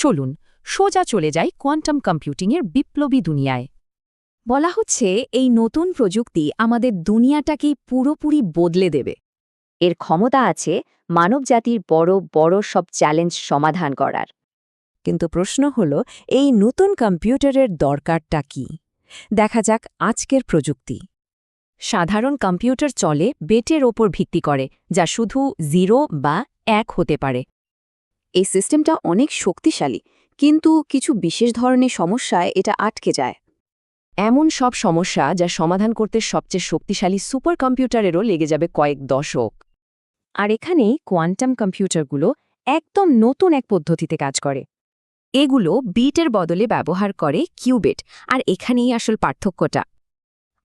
চলুন, সোজা চলে যাই কোয়ান্টাম কম্পিউটিংয়ের বিপ্লবী দুনিয়ায়। বলা হচ্ছে, এই নতুন প্রযুক্তি আমাদের দুনিয়াটাকেই পুরোপুরি বদলে দেবে। এর ক্ষমতা আছে মানবজাতির বড় বড় সব চ্যালেঞ্জ সমাধান করার। কিন্তু প্রশ্ন হল, এই নতুন কম্পিউটারের দরকারটা কি? দেখা যাক আজকের প্রযুক্তি। সাধারণ কম্পিউটার চলে বেটের ওপর ভিত্তি করে, যা শুধু জিরো বা এক হতে পারে। এই সিস্টেমটা অনেক শক্তিশালী, কিন্তু কিছু বিশেষ ধরনের সমস্যায় এটা আটকে যায়। এমন সব সমস্যা যা সমাধান করতে সবচেয়ে শক্তিশালী সুপার কম্পিউটারেরও লেগে যাবে কয়েক দশক। আর এখানেই কোয়ান্টাম কম্পিউটারগুলো একদম নতুন এক পদ্ধতিতে কাজ করে। এগুলো বিটের বদলে ব্যবহার করে কিউবেট, আর এখানেই আসল পার্থক্যটা।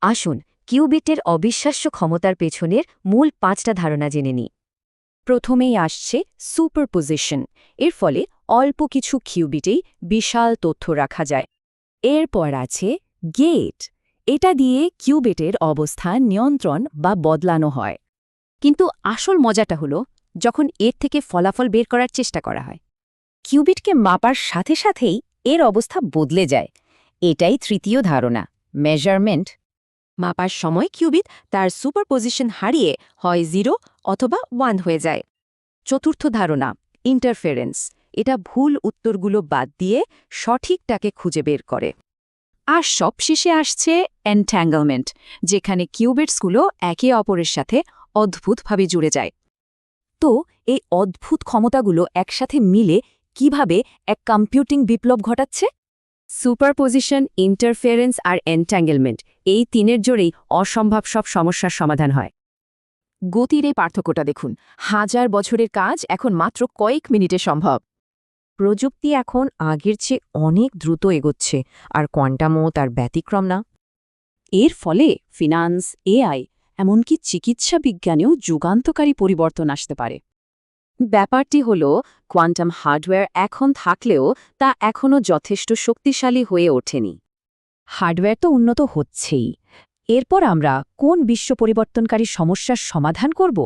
আসুন, কিউবিটের অবিশ্বাস্য ক্ষমতার পেছনের মূল পাঁচটা ধারণা জেনে নিই। প্রথমেই আসছে সুপারপোজিশন। এর ফলে অল্প কিছু কিউবিটেই বিশাল তথ্য রাখা যায়। এরপর আছে গেট। এটা দিয়ে কিউবেটের অবস্থান নিয়ন্ত্রণ বা বদলানো হয়। কিন্তু আসল মজাটা হলো যখন এর থেকে ফলাফল বের করার চেষ্টা করা হয়। কিউবিটকে মাপার সাথে সাথেই এর অবস্থা বদলে যায়। এটাই তৃতীয় ধারণা, মেজারমেন্ট মাপার সময় কিউবিট তার সুপারপোজিশন হারিয়ে হয় জিরো অথবা ওয়ান হয়ে যায়। চতুর্থ ধারণা ইন্টারফেরেন্স এটা ভুল উত্তরগুলো বাদ দিয়ে সঠিকটাকে খুঁজে বের করে। আর সবশেষে আসছে অ্যান্ট্যাঙ্গলমেন্ট যেখানে কিউবিটসগুলো একে অপরের সাথে অদ্ভুতভাবে জুড়ে যায়। তো এই অদ্ভুত ক্ষমতাগুলো একসাথে মিলে কীভাবে এক কম্পিউটিং বিপ্লব ঘটাচ্ছে? সুপারপোজিশন ইন্টারফেরেন্স আর এনট্যাঙ্গেলমেন্ট এই তিনের জোরেই অসম্ভব সব সমস্যার সমাধান হয়। গতির এই পার্থক্যটা দেখুন, হাজার বছরের কাজ এখন মাত্র কয়েক মিনিটে সম্ভব। প্রযুক্তি এখন আগের চেয়ে অনেক দ্রুত এগোচ্ছে, আর কোয়ান্টামও তার ব্যতিক্রম না। এর ফলে ফিনান্স এআই এমনকি চিকিৎসা বিজ্ঞানেও যুগান্তকারী পরিবর্তন আসতে পারে। ব্যাপারটি হল, কোয়ান্টাম হার্ডওয়্যার এখন থাকলেও তা এখনও যথেষ্ট শক্তিশালী হয়ে ওঠেনি। হার্ডওয়্যার তো উন্নত হচ্ছেই। এরপর আমরা কোন বিশ্ব পরিবর্তনকারী সমস্যার সমাধান করব?